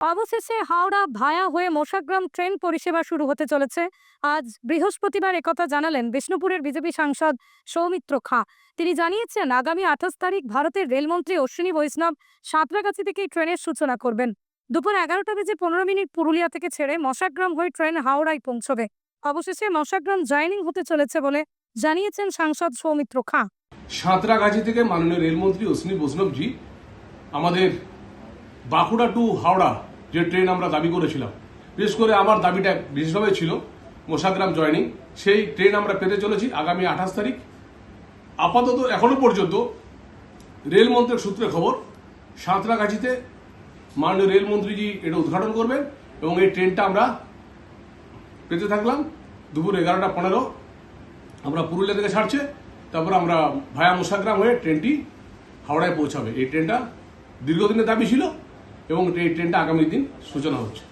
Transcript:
অবশেষে হাওড়া ভায়া হয়ে মোশাগ্রাম ট্রেন পরিষেবা শুরু হতে চলেছে। আজ বৃহস্পতিবার একথা জানালেন বিষ্ণুপুরের বিজেপি সাংসদ সৌমিত্র খাঁ। তিনি জানিয়েছেন, আগামী আঠাশ তারিখ ভারতের রেলমন্ত্রী অশ্বিনী বৈষ্ণব সাঁতরাগাছি থেকে ট্রেনের সূচনা করবেন। দুপুর এগারোটা বেজে পনেরো মিনিট পুরুলিয়া থেকে ছেড়ে মশাগ্রাম হয়ে ট্রেন হাওড়ায় পৌঁছবে। অবশেষে মশাগ্রাম জয়নিং হতে চলেছে বলে জানিয়েছেন সাংসদ সৌমিত্র খাঁ। সাঁতরাগাছি থেকে মাননীয় রেলমন্ত্রী অশ্বিনী বৈষ্ণবজি আমাদের বাঁকুড়া টু হাওড়া যে ট্রেন আমরা দাবি করেছিলাম। বিশেষ করে আমার দাবিটা বিশেষভাবে ছিল মোশাগ্রাম জয়নিং, সেই ট্রেন আমরা পেতে চলেছি আগামী আঠাশ তারিখ। আপাতত এখনও পর্যন্ত রেলমন্ত্রীর সূত্রে খবর, সাঁতরাগাছিতে মাননীয় রেলমন্ত্রীজি এটা উদ্ঘাটন করবেন এবং এই ট্রেনটা আমরা পেতে থাকলাম দুপুর এগারোটা পনেরো। আমরা পুরুলিয়া থেকে ছাড়ছে তারপর আমরা ভায়া মোশাগ্রাম হয়ে ট্রেনটি হাওড়ায় পৌঁছাবে। এই ট্রেনটা দীর্ঘদিনের দাবি ছিল এবং এই ট্রেনটা আগামী দিন সূচনা হচ্ছে।